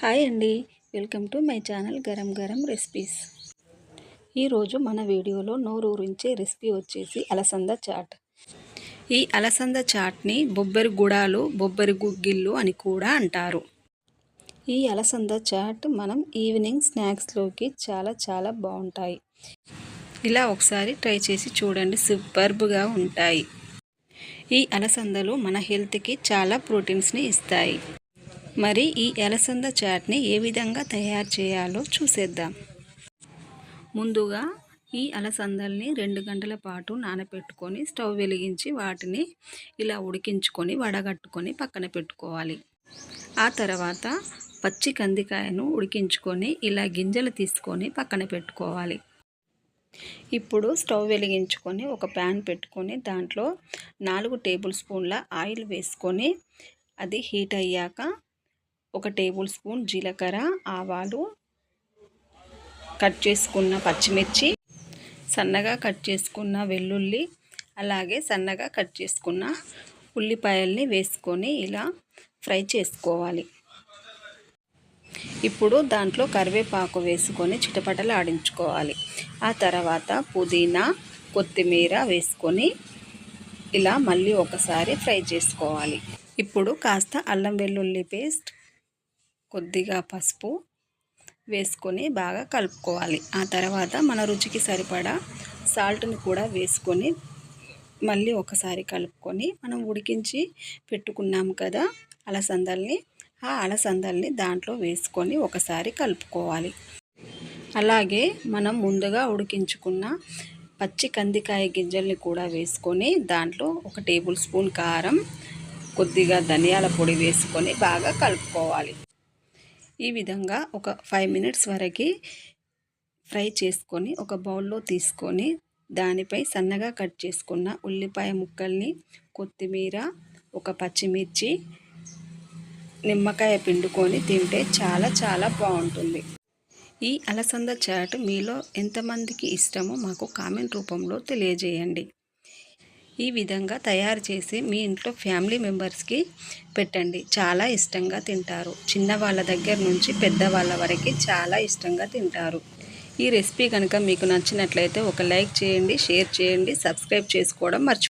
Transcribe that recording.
Hi అండి. Welcome to my channel Garam Garam recipes. ఈరోజు మన వీడియోలో నోరూరించే రెసిపీ వచ్చేసి అలసంద చాట్. ఈ అలసంద చాట్ని బొబ్బరి గుడాలు బొబ్బరి గుగ్గిళ్ళు అని కూడా అంటారు. ఈ అలసంద చాట్ మనం ఈవినింగ్ స్నాక్స్లోకి చాలా చాలా బాగుంటాయి. ఇలా ఒకసారి ట్రై చేసి చూడండి సూపర్బ్గా ఉంటాయి. ఈ అలసందలు మన హెల్త్కి చాలా ప్రోటీన్స్ని ఇస్తాయి. మరి ఈ అలసంద చాట్ని ఏ విధంగా తయారు చేయాలో చూసేద్దాం. ముందుగా ఈ అలసందల్ని రెండు గంటల పాటు నానబెట్టుకొని స్టవ్ వెలిగించి వాటిని ఇలా ఉడికించుకొని వడగట్టుకొని పక్కన పెట్టుకోవాలి. ఆ తర్వాత పచ్చి కందికాయను ఉడికించుకొని ఇలా గింజలు తీసుకొని పక్కన పెట్టుకోవాలి. ఇప్పుడు స్టవ్ వెలిగించుకొని ఒక ప్యాన్ పెట్టుకొని దాంట్లో నాలుగు టేబుల్ స్పూన్ల ఆయిల్ వేసుకొని అది హీట్ అయ్యాక ఒక టేబుల్ స్పూన్ జీలకర్ర ఆవాలు కట్ చేసుకున్న పచ్చిమిర్చి సన్నగా కట్ చేసుకున్న వెల్లుల్లి అలాగే సన్నగా కట్ చేసుకున్న ఉల్లిపాయల్ని వేసుకొని ఇలా ఫ్రై చేసుకోవాలి. ఇప్పుడు దాంట్లో కరివేపాకు వేసుకొని చిటపటలు ఆడించుకోవాలి. ఆ తర్వాత పుదీనా కొత్తిమీర వేసుకొని ఇలా మళ్ళీ ఒకసారి ఫ్రై చేసుకోవాలి. ఇప్పుడు కాస్త అల్లం వెల్లుల్లి పేస్ట్ కొద్దిగా పసుపు వేసుకొని బాగా కలుపుకోవాలి. ఆ తర్వాత మన రుచికి సరిపడా సాల్ట్ని కూడా వేసుకొని మళ్ళీ ఒకసారి కలుపుకొని మనం ఉడికించి పెట్టుకున్నాము కదా అలసందల్ని ఆ అలసందల్ని దాంట్లో వేసుకొని ఒకసారి కలుపుకోవాలి. అలాగే మనం ముందుగా ఉడికించుకున్న పచ్చి కందికాయ గింజల్ని కూడా వేసుకొని దాంట్లో ఒక టేబుల్ స్పూన్ కారం కొద్దిగా ధనియాల పొడి వేసుకొని బాగా కలుపుకోవాలి. ఈ విధంగా ఒక ఫైవ్ మినిట్స్ వరకు ఫ్రై చేసుకొని ఒక బౌల్లో తీసుకొని దానిపై సన్నగా కట్ చేసుకున్న ఉల్లిపాయ ముక్కల్ని కొత్తిమీర ఒక పచ్చిమిర్చి నిమ్మకాయ పిండుకొని తింటే చాలా చాలా బాగుంటుంది. ఈ అలసంద చాట్ మీలో ఎంతమందికి ఇష్టమో మాకు కామెంట్ రూపంలో తెలియజేయండి. ఈ విధంగా తయారు చేసి మీ ఇంట్లో ఫ్యామిలీ మెంబర్స్కి పెట్టండి. చాలా ఇష్టంగా తింటారు. చిన్నవాళ్ళ దగ్గర నుంచి పెద్దవాళ్ళ వరకు చాలా ఇష్టంగా తింటారు. ఈ రెసిపీ కనుక మీకు నచ్చినట్లయితే ఒక లైక్ చేయండి షేర్ చేయండి సబ్స్క్రైబ్ చేసుకోవడం మర్చిపో